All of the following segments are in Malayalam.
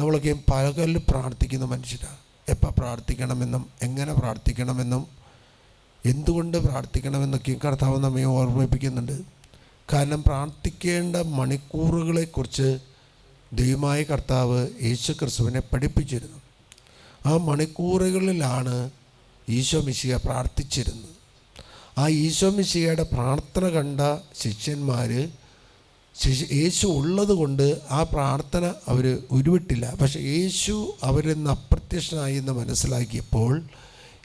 നമ്മളൊക്കെ പകൽ പ്രാർത്ഥിക്കുന്ന മനുഷ്യരാണ് എപ്പോൾ പ്രാർത്ഥിക്കണമെന്നും എങ്ങനെ പ്രാർത്ഥിക്കണമെന്നും എന്തുകൊണ്ട് പ്രാർത്ഥിക്കണമെന്നൊക്കെ കർത്താവ് നമ്മെ ഓർമ്മിപ്പിക്കുന്നുണ്ട്. കാരണം പ്രാർത്ഥിക്കേണ്ട മണിക്കൂറുകളെക്കുറിച്ച് ദൈവമായ കർത്താവ് യേശു ക്രിസ്തുവിനെ പഠിപ്പിച്ചിരുന്നു. ആ മണിക്കൂറുകളിലാണ് ഈശോ മിശിക പ്രാർത്ഥിച്ചിരുന്നത്. ആ ഈശോ മിശികയുടെ പ്രാർത്ഥന കണ്ട ശിഷ്യന്മാർ ശിശു യേശു ഉള്ളത് കൊണ്ട് ആ പ്രാർത്ഥന അവർ ഉരുവിട്ടില്ല. പക്ഷേ യേശു അവരിൽ നിന്ന് അപ്രത്യക്ഷനായി എന്ന് മനസ്സിലാക്കിയപ്പോൾ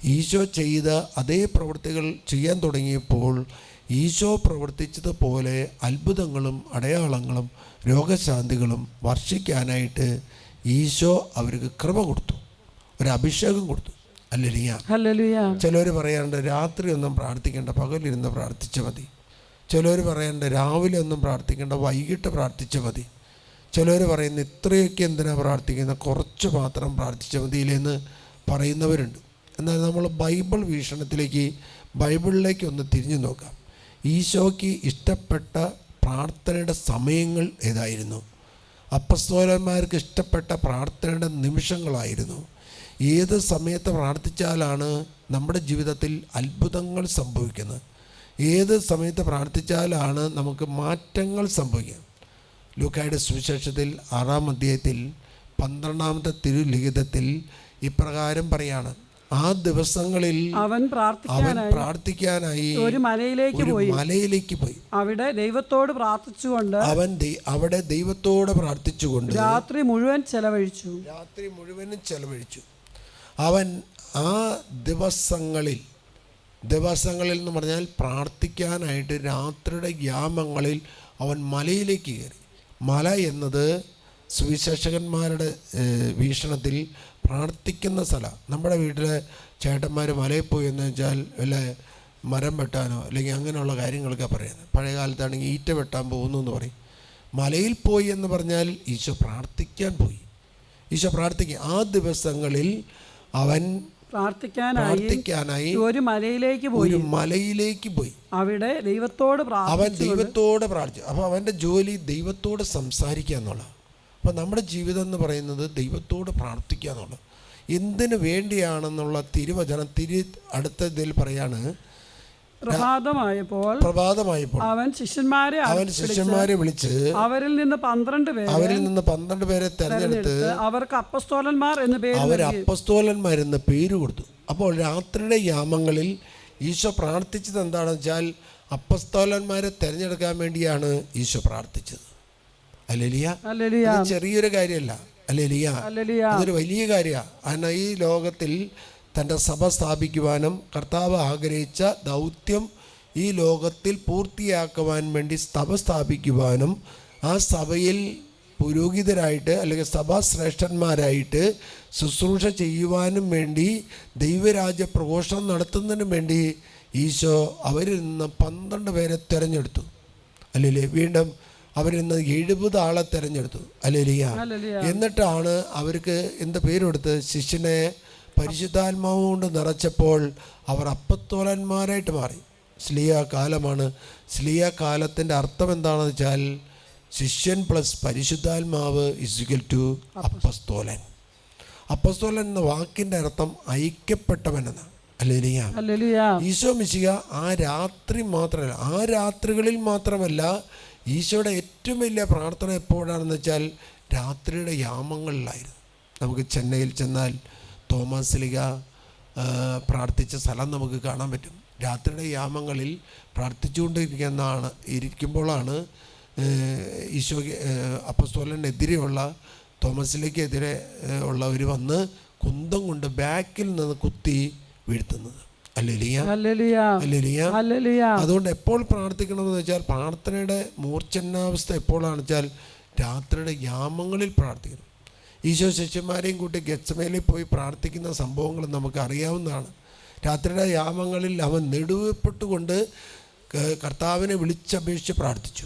ഈശോ ചെയ്ത അതേ പ്രവൃത്തികൾ ചെയ്യാൻ തുടങ്ങിയപ്പോൾ ഈശോ പ്രവർത്തിച്ചതുപോലെ അത്ഭുതങ്ങളും അടയാളങ്ങളും രോഗശാന്തികളും വർഷിക്കാനായിട്ട് ഈശോ അവർക്ക് കൃപ കൊടുത്തു. ഒരു അഭിഷേകം കൊടുത്തു. അല്ലെ ചിലർ പറയാറുണ്ട് രാത്രി ഒന്നും പ്രാർത്ഥിക്കേണ്ട പകലിരുന്ന് പ്രാർത്ഥിച്ചാൽ മതി. ചിലർ പറയണ്ട രാവിലെ ഒന്നും പ്രാർത്ഥിക്കേണ്ട വൈകിട്ട് പ്രാർത്ഥിച്ച മതി. ചിലർ പറയുന്നു ഇത്രയൊക്കെ എന്തിനാണ് പ്രാർത്ഥിക്കുന്ന? കുറച്ച് മാത്രം പ്രാർത്ഥിച്ചാൽ മതിയില്ലെന്ന് പറയുന്നവരുണ്ട്. എന്നാൽ നമ്മൾ ബൈബിൾ വീക്ഷണത്തിലേക്ക് ബൈബിളിലേക്ക് ഒന്ന് തിരിഞ്ഞു നോക്കാം. ഈശോയ്ക്ക് ഇഷ്ടപ്പെട്ട പ്രാർത്ഥനയുടെ സമയങ്ങൾ ഏതായിരുന്നു? അപ്പസ്തോലന്മാർക്ക് ഇഷ്ടപ്പെട്ട പ്രാർത്ഥനയുടെ നിമിഷങ്ങളായിരുന്നു. ഏത് സമയത്ത് പ്രാർത്ഥിച്ചാലാണ് നമ്മുടെ ജീവിതത്തിൽ അത്ഭുതങ്ങൾ സംഭവിക്കുന്നത്? ഏത് സമയത്ത് പ്രാർത്ഥിച്ചാലാണ് നമുക്ക് മാറ്റങ്ങൾ സംഭവിക്കുക ലൂക്കായുടെ സുവിശേഷത്തിൽ ആറാം അധ്യായത്തിൽ പന്ത്രണ്ടാമത്തെ തിരുലിഖിതത്തിൽ ഇപ്രകാരം പറയാണ് ആ ദിവസങ്ങളിൽ അവൻ അവൻ പ്രാർത്ഥിക്കാനായി പ്രാർത്ഥിക്കാനായി ഒരു മലയിലേക്ക് പോയി. മലയിലേക്ക് പോയി. അവിടെ ദൈവത്തോട് പ്രാർത്ഥിച്ചുകൊണ്ട് അവൻ അവിടെ ദൈവത്തോട് പ്രാർത്ഥിച്ചുകൊണ്ട് രാത്രി മുഴുവൻ ചെലവഴിച്ചു. രാത്രി മുഴുവനും ചെലവഴിച്ചു. അവൻ ആ ദിവസങ്ങളിൽ ദിവസങ്ങളിൽ എന്ന് പറഞ്ഞാൽ പ്രാർത്ഥിക്കാനായിട്ട് രാത്രിയുടെ യാമങ്ങളിൽ അവൻ മലയിലേക്ക് കയറി. മല എന്നത് സുവിശേഷകന്മാരുടെ വീക്ഷണത്തിൽ പ്രാർത്ഥിക്കുന്ന സ്ഥലം. നമ്മുടെ വീട്ടിലെ ചേട്ടന്മാർ മലയിൽ പോയി എന്ന് വെച്ചാൽ വല്ല മരം വെട്ടാനോ അല്ലെങ്കിൽ അങ്ങനെയുള്ള കാര്യങ്ങളൊക്കെ പറയുന്നത്. പഴയ കാലത്താണെങ്കിൽ ഈറ്റ വെട്ടാൻ പോകുന്നു എന്ന് പറയും. മലയിൽ പോയി എന്ന് പറഞ്ഞാൽ ഈശോ പ്രാർത്ഥിക്കാൻ പോയി. ഈശോ പ്രാർത്ഥിക്കുക ആ ദിവസങ്ങളിൽ അവൻ പ്രാർത്ഥിക്കാനായി പ്രാർത്ഥിക്കാനായി ഒരു മലയിലേക്ക് പോയി. ഒരു മലയിലേക്ക് പോയി. അവിടെ ദൈവത്തോട് അവൻ ദൈവത്തോട് പ്രാർത്ഥിച്ചു. അപ്പോൾ അവന്റെ ജോലി ദൈവത്തോട് സംസാരിക്കുക എന്നുള്ളത് അപ്പോൾ നമ്മുടെ ജീവിതം എന്ന് പറയുന്നത് ദൈവത്തോട് പ്രാർത്ഥിക്കുക എന്നുള്ളത് എന്തിനു വേണ്ടിയാണെന്നുള്ള തിരുവചനം തിരി അടുത്തതിൽ പറയാണ് പ്രഭാതമായപ്പോൾ പ്രഭാതമായപ്പോൾ അവൻ ശിഷ്യന്മാരെ അവൻ ശിഷ്യന്മാരെ വിളിച്ച് അവരിൽ നിന്ന് പന്ത്രണ്ട് പേര് അവരിൽ നിന്ന് പന്ത്രണ്ട് പേരെ തെരഞ്ഞെടുത്ത് അവർക്ക് അപ്പസ്തോലന്മാർ എന്ന് പേര് അവർ അപ്പസ്തോലന്മാർ എന്ന പേര് കൊടുത്തു. അപ്പോൾ രാത്രിയുടെ യാമങ്ങളിൽ ഈശോ പ്രാർത്ഥിച്ചത് എന്താണെന്ന് വെച്ചാൽ അപ്പസ്തോലന്മാരെ തിരഞ്ഞെടുക്കാൻ വേണ്ടിയാണ് ഈശോ പ്രാർത്ഥിച്ചത്. അല്ലെലിയ? ചെറിയൊരു കാര്യമല്ല. അല്ലെലിയ? അതൊരു വലിയ കാര്യമാണ്. കാരണം ഈ ലോകത്തിൽ തന്റെ സഭ സ്ഥാപിക്കുവാനും കർത്താവ് ആഗ്രഹിച്ച ദൗത്യം ഈ ലോകത്തിൽ പൂർത്തിയാക്കുവാൻ വേണ്ടി സഭ സ്ഥാപിക്കുവാനും ആ സഭയിൽ പുരോഹിതരായിട്ട് അല്ലെങ്കിൽ സഭാശ്രേഷ്ഠന്മാരായിട്ട് ശുശ്രൂഷ ചെയ്യുവാനും വേണ്ടി ദൈവരാജ്യ പ്രഘോഷണം നടത്തുന്നതിനും വേണ്ടി ഈശോ അവരിൽ നിന്ന് പന്ത്രണ്ട് പേരെ തിരഞ്ഞെടുത്തു. അല്ലേ വീണ്ടും അവരിൽ നിന്ന് എഴുപത് ആളെ തിരഞ്ഞെടുത്തു. അല്ലേ ഹല്ലേലൂയ എന്നിട്ടാണ് അവർക്ക് എന്ത് പേരെടുത്ത് ശിഷ്യനെ പരിശുദ്ധാത്മാവ് കൊണ്ട് നിറച്ചപ്പോൾ അവർ അപ്പത്തോലന്മാരായിട്ട് മാറി. സ്ലിയ കാലമാണ്. സ്ലിയ കാലത്തിന്റെ അർത്ഥം എന്താണെന്ന് വെച്ചാൽ ശിഷ്യൻ പ്ലസ് പരിശുദ്ധാത്മാവ് ഇസ്വൽ ടു അപ്പസ്തോലൻ. അപ്പസ്തോലൻ എന്ന വാക്കിന്റെ അർത്ഥം ഐക്യപ്പെട്ടവനെന്നാണ് ഈശോ മിശിക ആ രാത്രി മാത്രമല്ല ആ രാത്രികളിൽ മാത്രമല്ല ഈശോയുടെ ഏറ്റവും വലിയ പ്രാർത്ഥന എപ്പോഴാണെന്ന് വെച്ചാൽ രാത്രിയുടെ യാമങ്ങളിലായിരുന്നു. നമുക്ക് ചെന്നൈയിൽ ചെന്നാൽ തോമസ് ലിഗ ആ, പ്രാർത്ഥിച്ച സ്ഥലം നമുക്ക് കാണാൻ പറ്റും. രാത്രിയുടെ യാമങ്ങളിൽ പ്രാർത്ഥിച്ചുകൊണ്ടിരിക്കുന്നതാണ് ഇരിക്കുമ്പോഴാണ് ഈശോ അപ്പസ്തോലനെതിരെയുള്ള തോമസിലേക്കെതിരെ ഉള്ളവർ വന്ന് കുന്തം കൊണ്ട് ബാക്കിൽ നിന്ന് കുത്തി വീഴ്ത്തുന്നത്. അതുകൊണ്ട് എപ്പോൾ പ്രാർത്ഥിക്കണമെന്ന് വെച്ചാൽ പ്രാർത്ഥനയുടെ മൂർച്ഛന്നാവസ്ഥ എപ്പോഴാണെന്ന് വെച്ചാൽ രാത്രിയുടെ യാമങ്ങളിൽ പ്രാർത്ഥിക്കണം. ഈശോ ശിഷ്യന്മാരെയും കൂട്ടി ഗച്ചമേലിൽ പോയി പ്രാർത്ഥിക്കുന്ന സംഭവങ്ങൾ നമുക്ക് അറിയാവുന്നതാണ് രാത്രിയുടെ യാമങ്ങളിൽ അവൻ നെടുവപ്പെട്ടുകൊണ്ട് കർത്താവിനെ വിളിച്ചപേക്ഷിച്ച് പ്രാർത്ഥിച്ചു.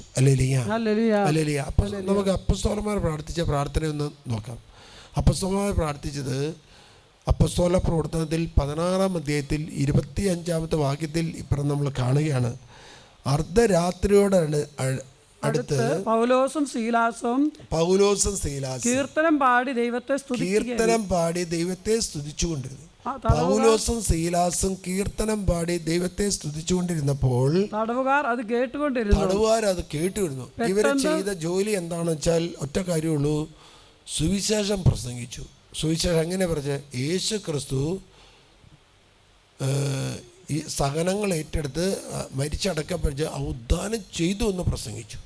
അല്ലേലിയ അപ്പൊ നമുക്ക് അപ്പസ്തോലന്മാർ പ്രാർത്ഥിച്ച പ്രാർത്ഥനയൊന്ന് നോക്കാം. അപ്പസ്തോലന്മാർ പ്രാർത്ഥിച്ചത് അപ്പസ്തോല പ്രവർത്തനത്തിൽ പതിനാറാം അധ്യായത്തിൽ ഇരുപത്തി അഞ്ചാമത്തെ വാക്യത്തിൽ ഇപ്പുറം നമ്മൾ കാണുകയാണ്. അർദ്ധരാത്രിയോടാണ് അടുത്ത് പൗലോസും ശീലാസും പൗലോസും സീലാസും കീർത്തനം പാടി ദൈവത്തെ കീർത്തനം പാടി ദൈവത്തെ സ്തുതിച്ചുകൊണ്ടിരുന്നു. പൗലോസും സീലാസും കീർത്തനം പാടി ദൈവത്തെ സ്തുതിച്ചുകൊണ്ടിരുന്നപ്പോൾ തടവുകാർ അത് കേട്ടുകൊണ്ടിരുന്നു. തടവുകാർ അത് കേട്ടിരുന്നു ഇവരെ ചെയ്ത ജോലി എന്താണെന്ന് വെച്ചാൽ ഒറ്റ കാര്യമുള്ളൂ. സുവിശേഷം പ്രസംഗിച്ചു. സുവിശേഷം എങ്ങനെ പറഞ്ഞ? യേശു ക്രിസ്തു ഈ സഹനങ്ങൾ ഏറ്റെടുത്ത് മരിച്ചടക്കപ്പെട്ട് ഔദ്ധാനം ചെയ്തു എന്ന് പ്രസംഗിച്ചു.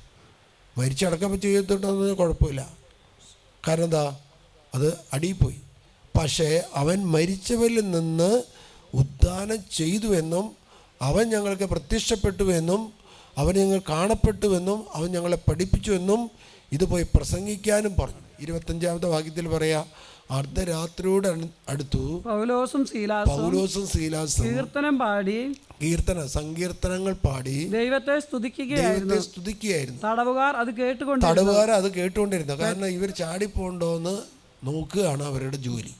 മരിച്ചടക്കപ്പം ചെയ്തിട്ടുണ്ടെന്ന് കുഴപ്പമില്ല. കാരണം എന്താ? അത് അടിയിൽ പോയി പക്ഷേ അവൻ മരിച്ചവരിൽ നിന്ന് ഉദ്ധാനം ചെയ്തു എന്നും അവൻ ഞങ്ങൾക്ക് പ്രത്യക്ഷപ്പെട്ടു എന്നും അവൻ ഞങ്ങൾ കാണപ്പെട്ടുവെന്നും അവൻ ഞങ്ങളെ പഠിപ്പിച്ചു എന്നും ഇത് പോയി പ്രസംഗിക്കാനും പറഞ്ഞു. ഇരുപത്തഞ്ചാമത്തെ വാക്യത്തിൽ പറയാ അർദ്ധരാത്രിയോട് അടുത്തു. പൗലോസും ശീലാസും പൗലോസും കീർത്തനം പാടി. കീർത്തന സങ്കീർത്തനങ്ങൾ പാടി. ദൈവത്തെ സ്തുതിക്കുകയായിരുന്നു. ദൈവത്തെ സ്തുതിക്കുകയായിരുന്നു. തടവുകാർ അത് കേട്ടുകൊണ്ട് തടവുകാർ അത് കേട്ടുകൊണ്ടിരുന്നു. കാരണം ഇവർ ചാടി ചാടിപ്പോണ്ടോന്ന് നോക്കുകയാണ് അവരുടെ ജോലി.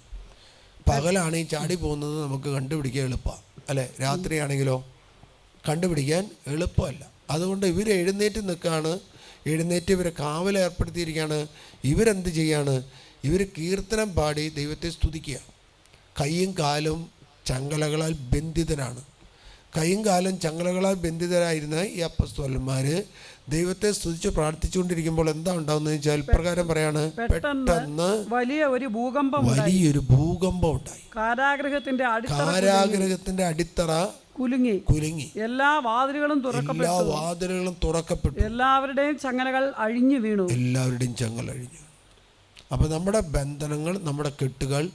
പകലാണ് ഈ ചാടി പോകുന്നത് നമുക്ക് കണ്ടുപിടിക്കാൻ എളുപ്പമാണ് അല്ലേ? രാത്രിയാണെങ്കിലോ? കണ്ടുപിടിക്കാൻ എളുപ്പമല്ല. അതുകൊണ്ട് ഇവർ എഴുന്നേറ്റ് നിൽക്കുകയാണ് എഴുന്നേറ്റ് ഇവരെ കാവൽ ഏർപ്പെടുത്തിയിരിക്കുകയാണ്. ഇവരെന്ത് ചെയ്യാണ്? ഇവർ കീർത്തനം പാടി ദൈവത്തെ സ്തുതിക്കുക. കൈയും കാലും ചങ്ങലകളാൽ ബന്ധിതനാണ് കൈയും കാലും ചങ്ങലകളാൽ ബന്ധിതരായിരുന്ന ഈ അപ്പസ്തോലന്മാർ ദൈവത്തെ സ്തുതിച്ച് പ്രാർത്ഥിച്ചുകൊണ്ടിരിക്കുമ്പോൾ എന്താ ഉണ്ടാവുന്നത് വെച്ചാൽ ഇപ്രകാരം പറയാണ്. പെട്ടെന്ന് വലിയ ഒരു ഭൂകമ്പം വലിയൊരു ഭൂകമ്പം ഉണ്ടായി. കാരാഗ്രഹത്തിന്റെ കാരാഗ്രഹത്തിന്റെ അടിത്തറ കുലുങ്ങി. കുലുങ്ങി. എല്ലാ വാതിലുകളും തുറക്കപ്പെട്ടു. എല്ലാ വാതിലുകളും തുറക്കപ്പെട്ടു. എല്ലാവരുടെയും ചങ്ങലകൾ അഴിഞ്ഞു വീണു. എല്ലാവരുടെയും ചങ്ങലഴിഞ്ഞു അപ്പോൾ നമ്മുടെ ബന്ധനങ്ങൾ നമ്മുടെ കെട്ടുകൾ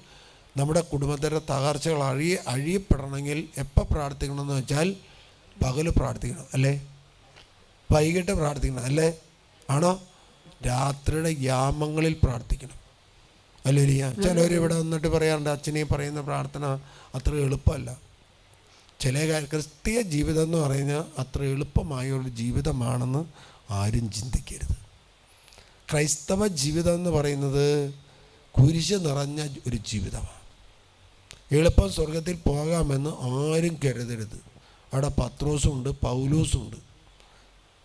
നമ്മുടെ കുടുംബത്തിന്റെ തകർച്ചകൾ അഴിയ അഴിയപ്പെടണമെങ്കിൽ എപ്പോൾ പ്രാർത്ഥിക്കണമെന്ന് വെച്ചാൽ പകൽ പ്രാർത്ഥിക്കണം അല്ലേ? വൈകിട്ട് പ്രാർത്ഥിക്കണം അല്ലേ? ആണോ? രാത്രിയുടെ യാമങ്ങളിൽ പ്രാർത്ഥിക്കണം. അല്ലേ ചിലവർ ഇവിടെ വന്നിട്ട് പറയാറുണ്ട് അച്ഛനെ പറയുന്ന പ്രാർത്ഥന അത്ര എളുപ്പമല്ല. ചില ക്രിസ്തീയ ജീവിതം എന്ന് പറഞ്ഞു അത്ര എളുപ്പമായ ഒരു ജീവിതമാണെന്ന് ആരും ചിന്തിക്കരുത്. ക്രൈസ്തവ ജീവിതം എന്ന് പറയുന്നത് കുരിശ് നിറഞ്ഞ ഒരു ജീവിതമാണ്. എളുപ്പം സ്വർഗത്തിൽ പോകാമെന്ന് ആരും കരുതരുത്. അവിടെ പത്രോസും ഉണ്ട് പൗലോസും ഉണ്ട്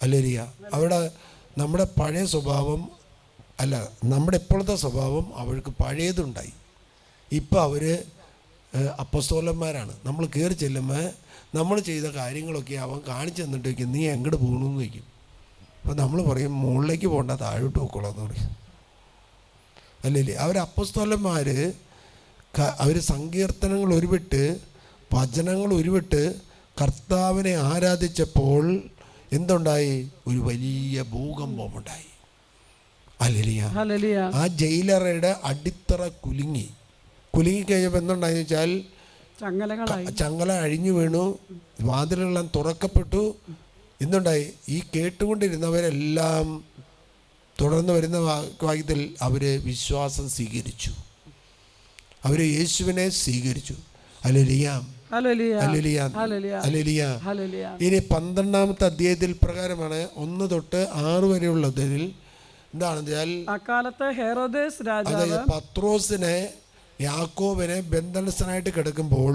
അല്ലേരിയ അവിടെ നമ്മുടെ പഴയ സ്വഭാവം അല്ല നമ്മുടെ ഇപ്പോഴത്തെ സ്വഭാവം അവർക്ക് പഴയതുണ്ടായി. ഇപ്പോൾ അവർ അപ്പസ്തോലന്മാരാണ്. നമ്മൾ കയറി ചെല്ലുമ്പോൾ നമ്മൾ ചെയ്ത കാര്യങ്ങളൊക്കെ അവൻ കാണിച്ചു തന്നിട്ട് വയ്ക്കും നീ എങ്ങോട്ട് പോകണമെന്ന് വയ്ക്കും അപ്പോൾ നമ്മൾ പറയും മുകളിലേക്ക് പോകണ്ട താഴോട്ട് പോയിക്കോളാം എന്ന് പറയും. അല്ലേ അവർ അപ്പസ്തോലന്മാർ അവർ സങ്കീർത്തനങ്ങൾ ഉരുവിട്ട് വചനങ്ങൾ ഉരുവിട്ട് കർത്താവിനെ ആരാധിച്ചപ്പോൾ എന്തുണ്ടായി? ഒരു വലിയ ഭൂകമ്പമുണ്ടായി. ഉണ്ടായി ഹല്ലേലൂയ. ആ ജയിലറയുടെ അടിത്തറ കുലുങ്ങി. കുലുങ്ങി കഴിഞ്ഞപ്പോൾ എന്തുണ്ടായെന്ന് വെച്ചാൽ ചങ്ങല അഴിഞ്ഞു വീണു വാതിലുകളെല്ലാം തുറക്കപ്പെട്ടു. എന്തുണ്ടായി? ഈ കേട്ടുകൊണ്ടിരുന്നവരെല്ലാം തുടർന്ന് വരുന്ന വാക്യത്തിൽ അവർ വിശ്വാസം സ്വീകരിച്ചു. അവർ യേശുവിനെ സ്വീകരിച്ചു. അലലിയാം ഇനി പന്ത്രണ്ടാമത്തെ അധ്യായത്തിൽ പ്രകാരമാണ് ഒന്ന് തൊട്ട് ആറ് വരെയുള്ളതിൽ എന്താണെന്ന് വെച്ചാൽ അക്കാലത്തെ ഹെറോദേസ് രാജാവ് പത്രോസിനെ യാക്കോബിനെ ബന്ധനസ്ഥനായിട്ട് കിടക്കുമ്പോൾ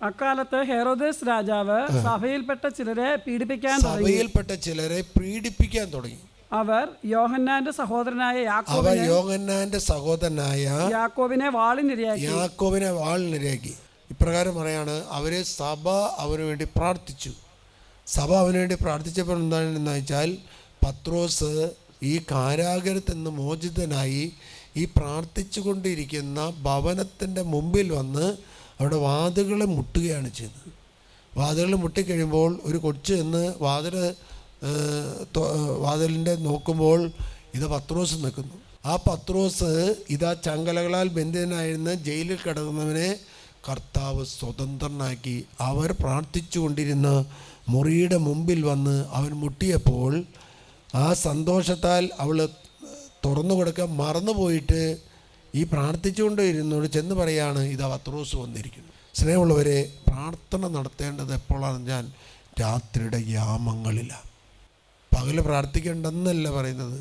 അക്കാലത്ത് ഹെറോദേസ് രാജാവ് സഭയിൽപ്പെട്ട ചിലരെ പീഡിപ്പിക്കാൻ സഭയിൽപ്പെട്ട ചിലരെ പീഡിപ്പിക്കാൻ തുടങ്ങി. അവർ യോഹന്നാന്റെ സഹോദരനായ അവർ അവ യോഹന്നാന്റെ സഹോദരനായ യാക്കോബിനെ വാളിനിരയാക്കി യാക്കോബിനെ വാളിനിരയാക്കി ഇപ്രകാരം പറയാണ് അവരെ സഭ അവന് വേണ്ടി പ്രാർത്ഥിച്ചു. സഭ അവന് വേണ്ടി പ്രാർത്ഥിച്ചപ്പോൾ എന്താണെന്ന് വെച്ചാൽ പത്രോസ് ഈ കാരാഗരത്തിൽ നിന്ന് മോചിതനായി ഈ പ്രാർത്ഥിച്ചു കൊണ്ടിരിക്കുന്ന ഭവനത്തിന്റെ മുമ്പിൽ വന്ന് അവിടെ വാതുകളെ മുട്ടുകയാണ് ചെയ്തത്. വാതുകൾ മുട്ടിക്കഴിയുമ്പോൾ ഒരു കൊച്ചു എന്ന് വാതിൽ വാതിലിന്റെ നോക്കുമ്പോൾ ഇത് പത്രോസ് നിൽക്കുന്നു. ആ പത്രോസ് ഇതാ ചങ്കലകളാൽ ബന്ധിതനായിരുന്ന ജയിലിൽ കിടക്കുന്നവനെ കർത്താവ് സ്വതന്ത്രനാക്കി. അവർ പ്രാർത്ഥിച്ചു കൊണ്ടിരുന്ന മുറിയുടെ മുമ്പിൽ വന്ന് അവൻ മുട്ടിയപ്പോൾ ആ സന്തോഷത്താൽ അവൾ തുറന്നു കൊടുക്കാൻ മറന്നുപോയിട്ട് ഈ പ്രാർത്ഥിച്ചുകൊണ്ടിരുന്നോട് ചെന്ന് പറയാണ് ഇതാ പത്രോസ് വന്നിരിക്കുന്നു. സ്നേഹമുള്ളവരെ പ്രാർത്ഥന നടത്തേണ്ടത് എപ്പോഴാണെന്ന് ഞാൻ രാത്രിയുടെ യാമങ്ങളിലാണ് പകൽ പ്രാർത്ഥിക്കേണ്ടെന്നല്ല പറയുന്നത്.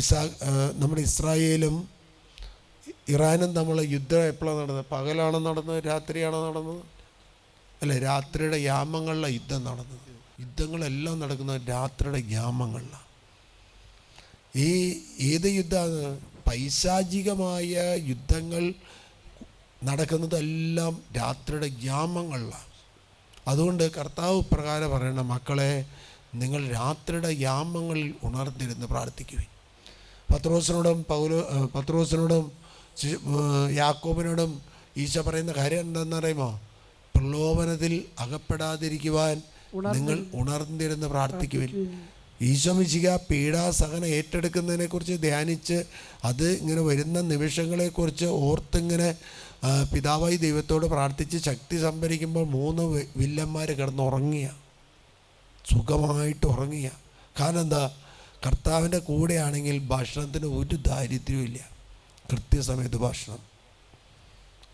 ഇസാ നമ്മുടെ ഇസ്രായേലും ഇറാനും നമ്മൾ യുദ്ധം എപ്പോഴാണ് നടന്നത്? പകലാണോ നടന്നത്? രാത്രിയാണോ നടന്നത്? അല്ല രാത്രിയുടെ യാമങ്ങളിലാണ് യുദ്ധം നടന്നത്. യുദ്ധങ്ങളെല്ലാം നടക്കുന്നത് രാത്രിയുടെ ഗ്രാമങ്ങളിലാണ് ഈ ഏത് യുദ്ധമാണ്? പൈശാചികമായ യുദ്ധങ്ങൾ നടക്കുന്നതെല്ലാം രാത്രിയുടെ ഗ്യാമങ്ങളിലാണ് അതുകൊണ്ട് കർത്താവ് പ്രകാരം പറയണ മക്കളെ നിങ്ങൾ രാത്രിയുടെ യാമങ്ങളിൽ ഉണർന്നിരുന്ന് പ്രാർത്ഥിക്കുവിൻ. പത്രോസിനോടും പൗലോ പത്രോസിനോടും യാക്കോബിനോടും ഈശോ പറയുന്ന കാര്യം എന്താണെന്ന് അറിയുമോ പ്രലോഭനത്തിൽ അകപ്പെടാതിരിക്കുവാൻ നിങ്ങൾ ഉണർന്നിരുന്ന് പ്രാർത്ഥിക്കുവിൻ. ഈശോ മിശിക പീഡാസഹനം ഏറ്റെടുക്കുന്നതിനെക്കുറിച്ച് ധ്യാനിച്ച് അത് ഇങ്ങനെ വരുന്ന നിമിഷങ്ങളെക്കുറിച്ച് ഓർത്തിങ്ങനെ പിതാവായി ദൈവത്തോട് പ്രാർത്ഥിച്ച് ശക്തി സംഭരിക്കുമ്പോൾ മൂന്ന് വില്ലന്മാർ കിടന്ന് ഉറങ്ങിയ സുഖമായിട്ട് ഉറങ്ങിയ. കാരണം എന്താ? കർത്താവിന്റെ കൂടെയാണെങ്കിൽ ഭക്ഷണത്തിന് ഒരു ദാരിദ്ര്യവും ഇല്ല. കൃത്യസമയത്ത് ഭക്ഷണം.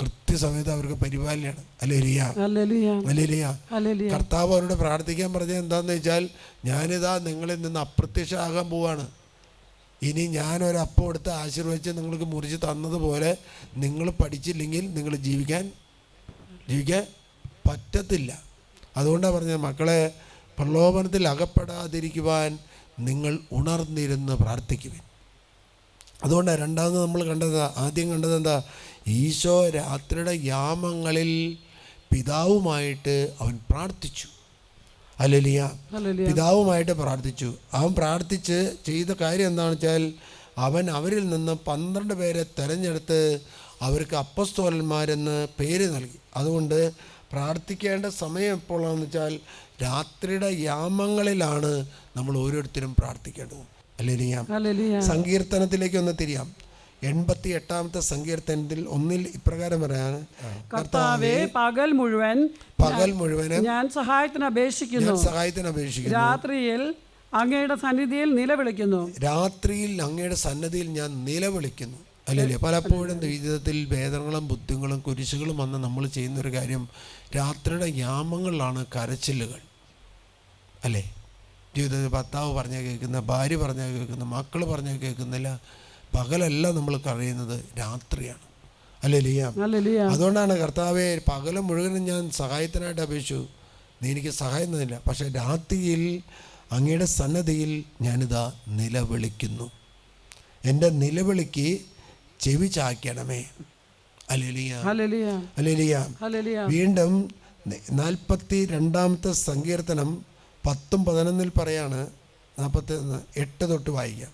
കൃത്യസമയത്ത് അവർക്ക് പരിപാലനയാണ് അല്ലേ ലിയ ഹല്ലേലൂയ ഹല്ലേലൂയ കർത്താവ് അവരോട് പ്രാർത്ഥിക്കാൻ പറഞ്ഞത് എന്താന്ന് വെച്ചാൽ ഞാനിതാ നിങ്ങളിൽ നിന്ന് അപ്രത്യക്ഷമാകാൻ പോവാണ്. ഇനി ഞാനൊരപ്പം എടുത്ത് ആശീർവദിച്ച് നിങ്ങൾക്ക് മുറിച്ച് തന്നതുപോലെ നിങ്ങൾ പഠിച്ചില്ലെങ്കിൽ നിങ്ങൾ ജീവിക്കാൻ ജീവിക്കാൻ പറ്റത്തില്ല. അതുകൊണ്ടാണ് പറഞ്ഞത് മക്കളെ പ്രലോഭനത്തിൽ അകപ്പെടാതിരിക്കുവാൻ നിങ്ങൾ ഉണർന്നിരുന്ന് പ്രാർത്ഥിക്കുവിൻ. അതുകൊണ്ടാണ് രണ്ടാമത് നമ്മൾ കണ്ടത് ആദ്യം കണ്ടത് എന്താ? ഈശോ രാത്രിയുടെ യാമങ്ങളിൽ പിതാവുമായിട്ട് അവൻ പ്രാർത്ഥിച്ചു. അല്ലലിയ പിതാവുമായിട്ട് പ്രാർത്ഥിച്ചു. അവൻ പ്രാർത്ഥിച്ച് ചെയ്ത കാര്യം എന്താണെന്ന് വെച്ചാൽ അവൻ അവരിൽ നിന്ന് പന്ത്രണ്ട് പേരെ തിരഞ്ഞെടുത്ത് അവർക്ക് അപ്പസ്തോലന്മാരെന്ന് പേര് നൽകി. അതുകൊണ്ട് പ്രാർത്ഥിക്കേണ്ട സമയം എപ്പോഴാണെന്ന് വെച്ചാൽ രാത്രിയുടെ യാമങ്ങളിലാണ് നമ്മൾ ഓരോരുത്തരും പ്രാർത്ഥിക്കേണ്ടത്. അല്ലെ സങ്കീർത്തനത്തിലേക്ക് ഒന്ന് തിരിയാം. എൺപത്തി എട്ടാമത്തെ സങ്കീർത്തനത്തിൽ ഒന്നിൽ ഇപ്രകാരം പറയാണ്. കർത്താവേ പകൽ മുഴുവൻ പകൽ മുഴുവൻ ഞാൻ സഹായത്തിന് അപേക്ഷിക്കുന്നു. സഹായത്തിന് അപേക്ഷിക്കുന്നു. രാത്രിയിൽ അങ്ങയുടെ സന്നിധിയിൽ നിലവിളിക്കുന്നു. രാത്രിയിൽ അങ്ങയുടെ സന്നിധിയിൽ ഞാൻ നിലവിളിക്കുന്നു. അല്ലല്ലേ പലപ്പോഴും ജീവിതത്തിൽ വേദനകളും ബുദ്ധിങ്ങളും കുരിശുകളും വന്ന് നമ്മൾ ചെയ്യുന്നൊരു കാര്യം രാത്രിയുടെ യാമങ്ങളിലാണ് കരച്ചിലുകൾ. അല്ലേ? ജീവിതത്തിൽ ഭർത്താവ് പറഞ്ഞാൽ കേൾക്കുന്ന ഭാര്യ പറഞ്ഞാൽ കേൾക്കുന്ന മക്കൾ പറഞ്ഞാൽ കേൾക്കുന്നില്ല. പകലല്ല നമ്മൾ കഴിയുന്നത് രാത്രിയാണ്. അല്ലേ അതുകൊണ്ടാണ് കർത്താവെ പകലും മുഴുവനും ഞാൻ സഹായത്തിനായിട്ട് അപേക്ഷിച്ചു. നീ എനിക്ക് സഹായം തന്നില്ല. പക്ഷേ രാത്രിയിൽ അങ്ങയുടെ സന്നദ്ധിയിൽ ഞാനിതാ നിലവിളിക്കുന്നു. എന്റെ നിലവിളിക്ക് ചെവി ഹല്ലേലൂയ വീണ്ടും നാൽപ്പത്തി രണ്ടാമത്തെ സങ്കീർത്തനം പത്തും പതിനൊന്നിൽ പറയാണ്. നാൽപ്പത്തി എട്ട് തൊട്ട് വായിക്കാം.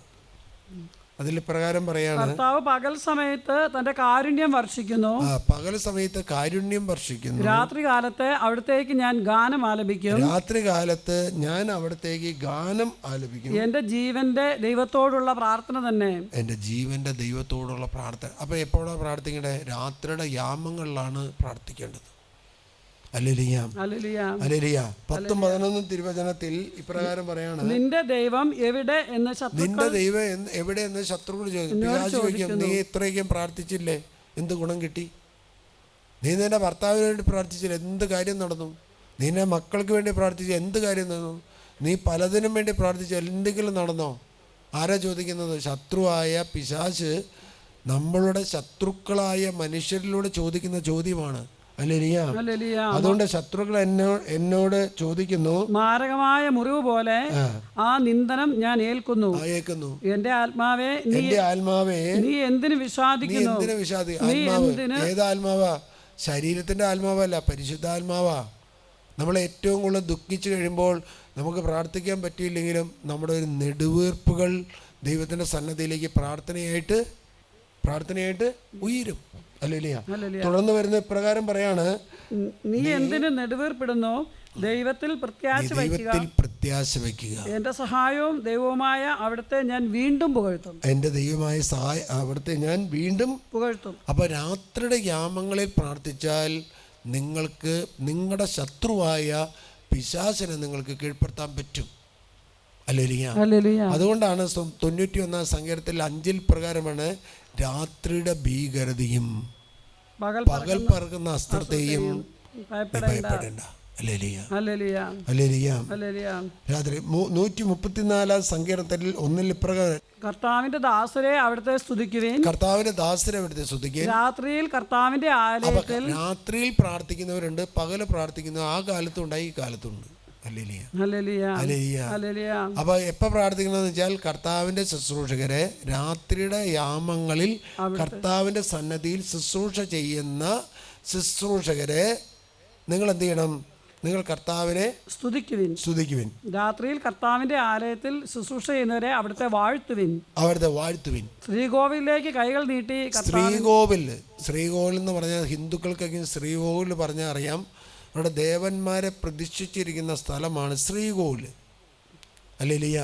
അതിൽ പ്രകാരം പറയാണ് കർത്താവ് പകൽ സമയത്ത് തന്റെ കാരുണ്യം വർഷിക്കുന്നു. പകൽ സമയത്ത് കാരുണ്യം വർഷിക്കുന്നു. രാത്രി കാലത്ത് അവിടത്തേക്ക് ഞാൻ ഗാനം ആലപിക്കും. രാത്രി കാലത്ത് ഞാൻ അവിടത്തേക്ക് ഗാനം ആലപിക്കും. എന്റെ ജീവന്റെ ദൈവത്തോടുള്ള പ്രാർത്ഥന തന്നെ. എന്റെ ജീവന്റെ ദൈവത്തോടുള്ള പ്രാർത്ഥന. അപ്പോൾ എപ്പോഴാണ് പ്രാർത്ഥിക്കേണ്ടത്? രാത്രിയുടെ യാമങ്ങളിലാണ് പ്രാർത്ഥിക്കേണ്ടത്. പത്തും പതിനൊന്നും തിരുവചനത്തിൽ ഇപ്രകാരം പറയാണ്. നിന്റെ ദൈവം എവിടെ എന്ന് നിന്റെ ദൈവം എന്ന് എവിടെയെന്ന് ശത്രുക്കൾ ചോദിക്കും നീ ഇത്രയൊക്കെ പ്രാർത്ഥിച്ചില്ലേ? എന്ത് ഗുണം കിട്ടി? നീ നിന്റെ ഭർത്താവിന് വേണ്ടി പ്രാർത്ഥിച്ചില്ല? എന്ത് കാര്യം നടന്നു? നീ നിന്റെ മക്കൾക്ക് വേണ്ടി പ്രാർത്ഥിച്ച എന്ത് കാര്യം നടന്നു? നീ പലതിനും വേണ്ടി പ്രാർത്ഥിച്ച എന്തെങ്കിലും നടന്നോ? ആരാ ചോദിക്കുന്നത്? ശത്രുവായ പിശാച് നമ്മളുടെ ശത്രുക്കളായ മനുഷ്യരിലൂടെ ചോദിക്കുന്ന ചോദ്യമാണ്. അതുകൊണ്ട് ശത്രുക്കൾ എന്നോ എന്നോട് ചോദിക്കുന്നു. മാരകമായ മുറിവ് പോലെ ആ, നിന്ദനം ഞാൻ ഏൽക്കുന്നു. ഏൽക്കുന്നു. എന്റെ ആത്മാവേ നീ എന്റെ ആത്മാവേ നീ എന്തിനു വിഷാദിക്കുന്നു എന്തിനു വിഷാദിക്കുന്നു ഏത് ആത്മാവാ. ശരീരത്തിന്റെ ആത്മാവല്ല പരിശുദ്ധാത്മാവാ. നമ്മൾ ഏറ്റവും കൂടുതൽ ദുഃഖിച്ചു കഴിയുമ്പോൾ നമുക്ക് പ്രാർത്ഥിക്കാൻ പറ്റിയില്ലെങ്കിലും നമ്മുടെ ഒരു നെടുവീർപ്പുകൾ ദൈവത്തിന്റെ സന്നദ്ധയിലേക്ക് പ്രാർത്ഥനയായിട്ട് പ്രാർത്ഥനയായിട്ട് ഉയരും. അല്ലേ ഹല്ലേലൂയ. തുടർന്ന് വരുന്ന പ്രകാരം പറയാണ് നീ എന്തിനു നെടുവേർപ്പെടുന്നു? ദൈവത്തിൽ പ്രത്യാശ ദൈവത്തിൽ പ്രത്യാശ വയ്ക്കുക. എന്റെ സഹായവും ദൈവവുമായ അവിടുത്തെ ഞാൻ വീണ്ടും പുകഴ്ത്തും. എന്റെ ദൈവമായ സഹായ അവിടുത്തെ ഞാൻ വീണ്ടും പുകഴ്ത്തും. അപ്പോൾ രാത്രിയുടെ യാമങ്ങളിൽ പ്രാർത്ഥിച്ചാൽ നിങ്ങൾക്ക് നിങ്ങളുടെ ശത്രുവായ പിശാചിനെ നിങ്ങൾക്ക് കീഴ്പ്പെടുത്താൻ പറ്റും. അതുകൊണ്ടാണ് തൊണ്ണൂറ്റി ഒന്നാം സങ്കീർത്തിൽ അഞ്ചിൽ പ്രകാരമാണ് രാത്രിയുടെ ഭീകരതയും പകൽ പറക്കുന്ന അസ്ത്രത്തെയും ഭയപ്പെടേണ്ട. രാത്രി നൂറ്റി മുപ്പത്തിനാലാം സങ്കീർത്തത്തിൽ ഒന്നിൽ പ്രകാരം കർത്താവിന്റെ ദാസരെ അവിടുത്തെ സ്തുതിക്കുകയും കർത്താവിന്റെ ദാസരെ അവിടുത്തെ സ്തുതിക്കുകയും രാത്രിയിൽ കർത്താവിന്റെ ആലയത്തിൽ രാത്രിയിൽ പ്രാർത്ഥിക്കുന്നവരുണ്ട് പകൽ പ്രാർത്ഥിക്കുന്ന. ആ കാലത്തുണ്ട് ഈ കാലത്തുണ്ട് അല്ലേലിയ എപ്പോ പ്രാർത്ഥിക്കണമെന്ന് വെച്ചാൽ കർത്താവിന്റെ ശുശ്രൂഷകരെ രാത്രിയുടെ യാമങ്ങളിൽ കർത്താവിന്റെ സന്നദ്ധിയിൽ ശുശ്രൂഷ ചെയ്യുന്ന ശുശ്രൂഷകരെ നിങ്ങൾ എന്ത് ചെയ്യണം? നിങ്ങൾ കർത്താവിനെ സ്തുതിക്കുവിൻ. സ്തുതിക്കുവിൻ. രാത്രിയിൽ കർത്താവിന്റെ ആലയത്തിൽ ശുശ്രൂഷ ചെയ്യുന്നവരെ അവിടുത്തെ വാഴ്ത്തുവിൻ. അവിടുത്തെ വാഴ്ത്തുവിൻ. ശ്രീകോവിലേക്ക് കൈകൾ നീട്ടി ശ്രീകോവിൽ ശ്രീകോവിൽ എന്ന് പറഞ്ഞാൽ ഹിന്ദുക്കൾക്കൊക്കെ ശ്രീകോവിൽ പറഞ്ഞാൽ അറിയാം. അവിടെ ദേവന്മാരെ പ്രതിഷ്ഠിച്ചിരിക്കുന്ന സ്ഥലമാണ് ശ്രീകോവിൽ അല്ലെലിയ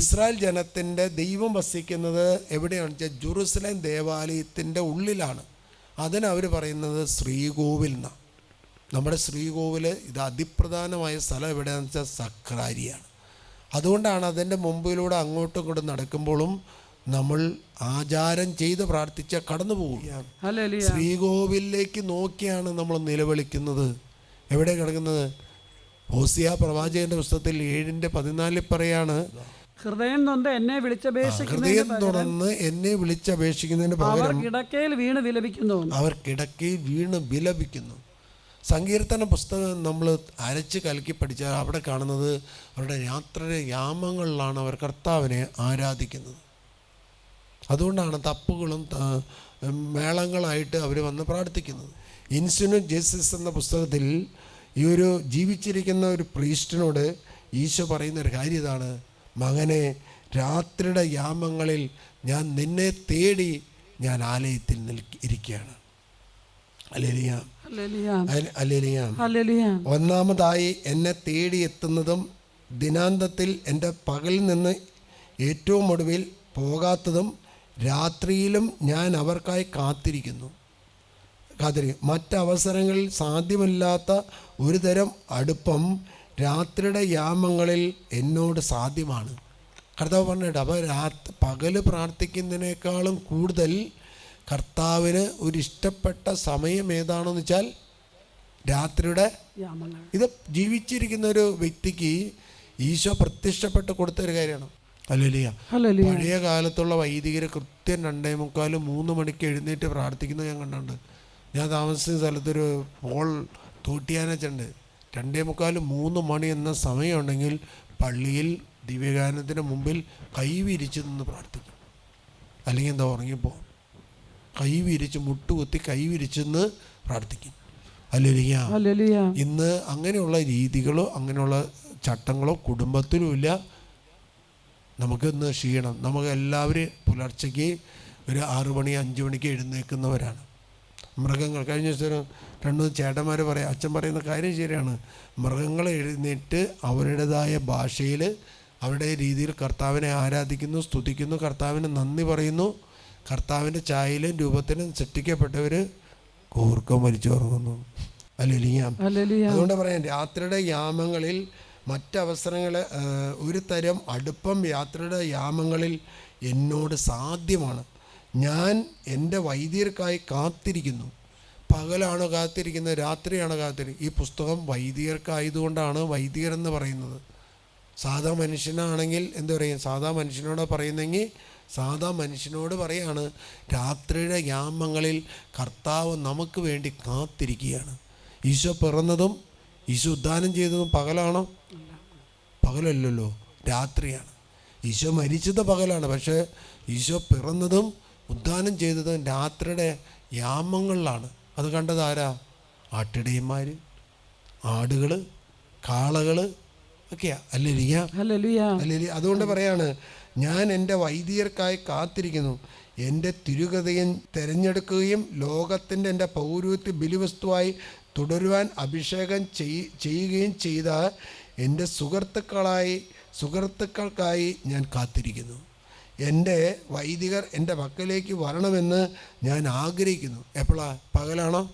ഇസ്രായേൽ ജനത്തിന്റെ ദൈവം വസിക്കുന്നത് എവിടെയാണ് വെച്ചാൽ ജെറുസലേം ദേവാലയത്തിന്റെ ഉള്ളിലാണ്. അതിനവർ പറയുന്നത് ശ്രീകോവിൽ എന്നാണ് നമ്മുടെ ശ്രീകോവിൽ ഇത് അതിപ്രധാനമായ സ്ഥലം എവിടെയാണെന്ന് വെച്ചാൽ സക്രാരിയാണ്. അതുകൊണ്ടാണ് അതിന്റെ മുമ്പിലൂടെ അങ്ങോട്ടും ഇങ്ങോട്ടും നടക്കുമ്പോഴും നമ്മൾ ആചാരം ചെയ്ത് പ്രാർത്ഥിച്ച കടന്നു പോവുകയാണ് ശ്രീകോവിലേക്ക് നോക്കിയാണ് നമ്മൾ നിലവിളിക്കുന്നത്. എവിടെ കിടക്കുന്നത്? ഹോസിയ പ്രവാചകന്റെ പുസ്തകത്തിൽ ഏഴിന്റെ പതിനാലിൽ പറയാണ് ഹൃദയം നൊന്ത് എന്നെ ഹൃദയം തുറന്ന് എന്നെ വിളിച്ചപേക്ഷിക്കുന്നതിന് അവർ പകരം കിടക്കയിൽ വീണ് വിലപിക്കുന്നു. അവർ കിടക്കയിൽ വീണ് വിലപിക്കുന്നു. സങ്കീർത്തന പുസ്തകം നമ്മൾ അരച്ച് കലക്കി പഠിച്ചാൽ അവിടെ കാണുന്നത് അവരുടെ യാത്രയുടെ യാമങ്ങളിലാണ് അവർ കർത്താവിനെ ആരാധിക്കുന്നത്. അതുകൊണ്ടാണ് തപ്പുകളും മേളങ്ങളായിട്ട് അവർ വന്ന് പ്രാർത്ഥിക്കുന്നത്. ഇൻസുനും ജേസസ് എന്ന പുസ്തകത്തിൽ ഈ ഒരു ജീവിച്ചിരിക്കുന്ന ഒരു പ്രീസ്റ്റിനോട് ഈശോ പറയുന്ന ഒരു കാര്യം ഇതാണ്. മകനെ രാത്രിയുടെ യാമങ്ങളിൽ ഞാൻ നിന്നെ തേടി ഞാൻ ആലയത്തിൽ ഇരിക്കുകയാണ്. ഒന്നാമതായി എന്നെ തേടി എത്തുന്നതും ദിനാന്തത്തിൽ എന്റെ പകലിൽ നിന്ന് ഏറ്റവും ഒടുവിൽ പോകാത്തതും രാത്രിയിലും ഞാൻ അവർക്കായി കാത്തിരിക്കുന്നു. കാത്തിരിക്കും. മറ്റവസരങ്ങളിൽ സാധ്യമല്ലാത്ത ഒരു തരം അടുപ്പം രാത്രിയുടെ യാമങ്ങളിൽ എന്നോട് സാധ്യമാണ്. കർത്താവ് പറഞ്ഞിട്ട് അപ്പോൾ രാത്രി പകൽ പ്രാർത്ഥിക്കുന്നതിനേക്കാളും കൂടുതൽ കർത്താവിന് ഒരു ഇഷ്ടപ്പെട്ട സമയം ഏതാണെന്ന് വെച്ചാൽ രാത്രിയുടെ ഇത് ജീവിച്ചിരിക്കുന്ന ഒരു വ്യക്തിക്ക് ഈശോ പ്രത്യക്ഷപ്പെട്ട് കൊടുത്ത ഒരു കാര്യമാണ്. അല്ലല്ലിയ പഴയ കാലത്തുള്ള വൈദികർ കൃത്യം രണ്ടേ മുക്കാലും മൂന്ന് മണിക്ക് എഴുന്നേറ്റ് പ്രാർത്ഥിക്കുന്നത് ഞാൻ കണ്ടിട്ടുണ്ട്. ഞാൻ താമസിക്കുന്ന സ്ഥലത്തൊരു പോൾ തോട്ടിയാനച്ചുണ്ട് രണ്ടേ മുക്കാൽ മൂന്ന് മണി എന്ന സമയമുണ്ടെങ്കിൽ പള്ളിയിൽ ദിവ്യഗാനത്തിന് മുമ്പിൽ കൈവിരിച്ച് നിന്ന് പ്രാർത്ഥിക്കും. അല്ലെങ്കിൽ എന്താ ഉറങ്ങിപ്പോകും കൈവിരിച്ച് മുട്ടുകുത്തി കൈവിരിച്ചെന്ന് പ്രാർത്ഥിക്കും. അല്ലെങ്കിൽ ഇന്ന് അങ്ങനെയുള്ള രീതികളോ അങ്ങനെയുള്ള ചട്ടങ്ങളോ കുടുംബത്തിലും ഇല്ല. നമുക്കിന്ന് ക്ഷീണം. നമുക്ക് എല്ലാവരും പുലർച്ചയ്ക്ക് ഒരു ആറു മണി അഞ്ച് മണിക്ക് എഴുന്നേൽക്കുന്നവരാണ്. മൃഗങ്ങൾ. കഴിഞ്ഞ ദിവസം രണ്ടു ചേട്ടന്മാർ പറയാം അച്ഛൻ പറയുന്ന കാര്യം ശരിയാണ്. മൃഗങ്ങൾ എഴുന്നേറ്റ് അവരുടേതായ ഭാഷയിൽ അവരുടെ രീതിയിൽ കർത്താവിനെ ആരാധിക്കുന്നു സ്തുതിക്കുന്നു കർത്താവിന് നന്ദി പറയുന്നു. കർത്താവിന്റെ ചായയിലും രൂപത്തിലും സൃഷ്ടിക്കപ്പെട്ടവർ കൂർക്കം വലിച്ചുറങ്ങുന്നു ഹല്ലേലൂയ. അതുകൊണ്ട് പറയാം രാത്രിയുടെ യാമങ്ങളിൽ മറ്റവസരങ്ങൾ ഒരു തരം അടുപ്പം യാത്രയുടെ യാമങ്ങളിൽ എന്നോട് സാധ്യമാണ്. ഞാൻ എന്റെ വൈദ്യർക്കായി കാത്തിരിക്കുന്നു. പകലാണോ കാത്തിരിക്കുന്നത്? രാത്രിയാണോ കാത്തിരിക്കുന്നത്? ഈ പുസ്തകം വൈദികർക്കായതുകൊണ്ടാണ് വൈദികർ എന്ന് പറയുന്നത്. സാധാ മനുഷ്യനാണെങ്കിൽ എന്താ പറയും? സാധാ മനുഷ്യനോട് പറയുന്നെങ്കിൽ സാധാ മനുഷ്യനോട് പറയാണ് രാത്രിയുടെ യാമങ്ങളിൽ കർത്താവ് നമുക്ക് വേണ്ടി കാത്തിരിക്കുകയാണ്. ഈശോ പിറന്നതും ഈശോ ഉദ്ധാനം ചെയ്തതും പകലാണോ? പകലല്ലല്ലോ രാത്രിയാണ്. ഈശോ മരിച്ചത് പകലാണ്. പക്ഷേ ഈശോ പിറന്നതും ഉദ്ധാനം ചെയ്തത് രാത്രിയുടെ യാമങ്ങളിലാണ്. അത് കണ്ടത് ആരാ? ആട്ടിടയന്മാർ ആടുകൾ കാളകൾ ഒക്കെയാ. അല്ലേ ലിയ ഹല്ലേലൂയ അതുകൊണ്ട് പറയാണ് ഞാൻ എന്റെ വൈദികർക്കായി കാത്തിരിക്കുന്നു. എന്റെ തിരുകഥയും തിരഞ്ഞെടുക്കുകയും ലോകത്തിന്റെ എന്റെ പൗരത്വ ബലിവസ്തുവായി തുടരുവാൻ അഭിഷേകം ചെയ് ചെയ്യുകയും ചെയ്ത എന്റെ സുഹൃത്തുക്കളായി സുഹൃത്തുക്കൾക്കായി ഞാൻ കാത്തിരിക്കുന്നു. എന്റെ വൈദികർ എന്റെ പക്കലേക്ക് വരണമെന്ന് ഞാൻ ആഗ്രഹിക്കുന്നു. എപ്പോഴാ? പകലാണോ?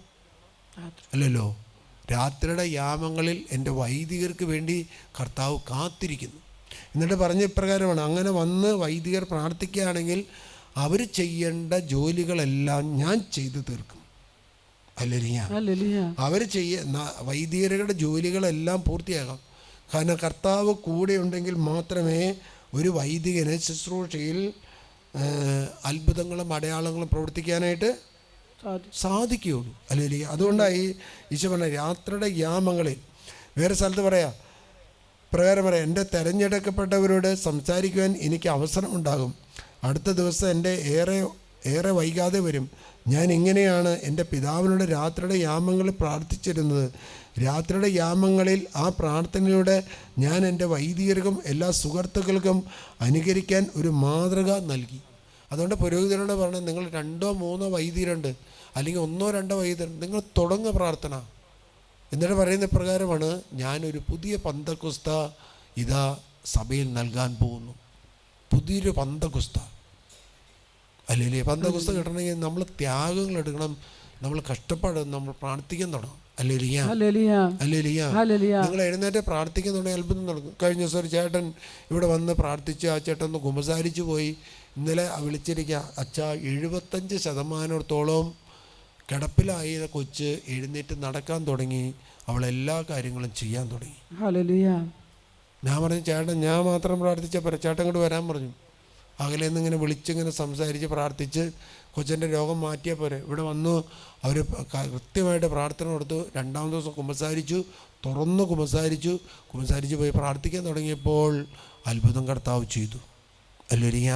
അല്ലല്ലോ. രാത്രിയുടെ യാമങ്ങളിൽ എന്റെ വൈദികർക്ക് വേണ്ടി കർത്താവ് കാത്തിരിക്കുന്നു. എന്നിട്ട് പറഞ്ഞ ഇപ്രകാരമാണ് അങ്ങനെ വന്ന് വൈദികർ പ്രാർത്ഥിക്കുകയാണെങ്കിൽ അവർ ചെയ്യേണ്ട ജോലികളെല്ലാം ഞാൻ ചെയ്തു തീർക്കും. ഹല്ലേലൂയ അവർ ചെയ്യ വൈദികരുടെ ജോലികളെല്ലാം പൂർത്തിയാകാം. കാരണം കർത്താവ് കൂടെ ഉണ്ടെങ്കിൽ മാത്രമേ ഒരു വൈദികന് ശുശ്രൂഷയിൽ അത്ഭുതങ്ങളും അടയാളങ്ങളും പ്രവർത്തിക്കാനായിട്ട് സാധിക്കുകയുള്ളൂ. അല്ലെങ്കിൽ അതുകൊണ്ടായി ഈശോ പറഞ്ഞ രാത്രിയുടെ യാമങ്ങളിൽ വേറെ സ്ഥലത്ത് പറയാ പ്രകാരം പറയാം എന്റെ തിരഞ്ഞെടുക്കപ്പെട്ടവരോട് സംസാരിക്കുവാൻ എനിക്ക് അവസരമുണ്ടാകും അടുത്ത ദിവസം എന്റെ ഏറെ ഏറെ വൈകാതെ വരും. ഞാൻ ഇങ്ങനെയാണ് എന്റെ പിതാവിനോട് രാത്രിയുടെ യാമങ്ങളിൽ പ്രാർത്ഥിച്ചിരുന്നത്. രാത്രിയുടെ യാമങ്ങളിൽ ആ പ്രാർത്ഥനയുടെ ഞാൻ എന്റെ വൈദികർക്കും എല്ലാ സുഹൃത്തുക്കൾക്കും അനുകരിക്കാൻ ഒരു മാതൃക നൽകി. അതുകൊണ്ട് പുരോഹിതരോട് പറഞ്ഞത് നിങ്ങൾ രണ്ടോ മൂന്നോ വൈദികരുണ്ട് അല്ലെങ്കിൽ ഒന്നോ രണ്ടോ വൈദികരുണ്ട് നിങ്ങൾ തുടങ്ങുക പ്രാർത്ഥന. എന്നിട്ട് പറയുന്ന പ്രകാരമാണ് ഞാനൊരു പുതിയ പന്തക്കുസ്ത ഇതാ സഭയിൽ നൽകാൻ പോകുന്നു. പുതിയൊരു പന്തക്കുസ്ത. അല്ലേ പുസ്തകം കിട്ടണമെങ്കിൽ നമ്മൾ ത്യാഗങ്ങൾ എടുക്കണം. നമ്മൾ കഷ്ടപ്പാട് നമ്മൾ പ്രാർത്ഥിക്കാൻ തുടങ്ങും. നിങ്ങൾ എഴുന്നേറ്റ് പ്രാർത്ഥിക്കുന്നുണ്ടെങ്കിൽ അത്ഭുതം നടക്കും കഴിഞ്ഞ ദിവസം ഒരു ചേട്ടൻ ഇവിടെ വന്ന് പ്രാർത്ഥിച്ച് ആ ചേട്ടൻ ഒന്ന് കുമ്പസാരിച്ചു പോയി. ഇന്നലെ വിളിച്ചിരിക്കുക അച്ഛാ എഴുപത്തഞ്ച് ശതമാനത്തോളം കിടപ്പിലായ കൊച്ച് എഴുന്നേറ്റ് നടക്കാൻ തുടങ്ങി. അവൾ എല്ലാ കാര്യങ്ങളും ചെയ്യാൻ തുടങ്ങി. ഞാൻ പറഞ്ഞു ചേട്ടൻ ഞാൻ മാത്രം പ്രാർത്ഥിച്ച പോരാ ചേട്ടൻ ഇങ്ങോട്ട് വരാൻ പറഞ്ഞു. അകലെ നിന്ന് ഇങ്ങനെ വിളിച്ചിങ്ങനെ സംസാരിച്ച് പ്രാർത്ഥിച്ച് കൊച്ചന്റെ രോഗം മാറ്റിയാൽ പോരെ. ഇവിടെ വന്നു അവർ കൃത്യമായിട്ട് പ്രാർത്ഥന കൊടുത്തു. രണ്ടാം ദിവസം കുമ്പസാരിച്ചു തുറന്ന് കുമ്പസാരിച്ചു. കുമ്പസാരിച്ച് പോയി പ്രാർത്ഥിക്കാൻ തുടങ്ങിയപ്പോൾ അത്ഭുതം കർത്താവ് ചെയ്തു. അല്ലേരിയ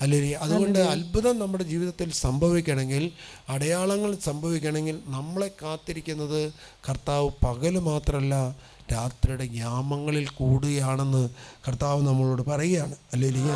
ഹല്ലേലൂയ അതുകൊണ്ട് അത്ഭുതം നമ്മുടെ ജീവിതത്തിൽ സംഭവിക്കണമെങ്കിൽ അടയാളങ്ങൾ സംഭവിക്കണമെങ്കിൽ നമ്മളെ കാത്തിരിക്കുന്നത് കർത്താവ് പകൽ മാത്രമല്ല രാത്രിയുടെ ഗ്രാമങ്ങളിൽ കൂടുകയാണെന്ന് കർത്താവ് നമ്മളോട് പറയുകയാണ്. അല്ലേരിയ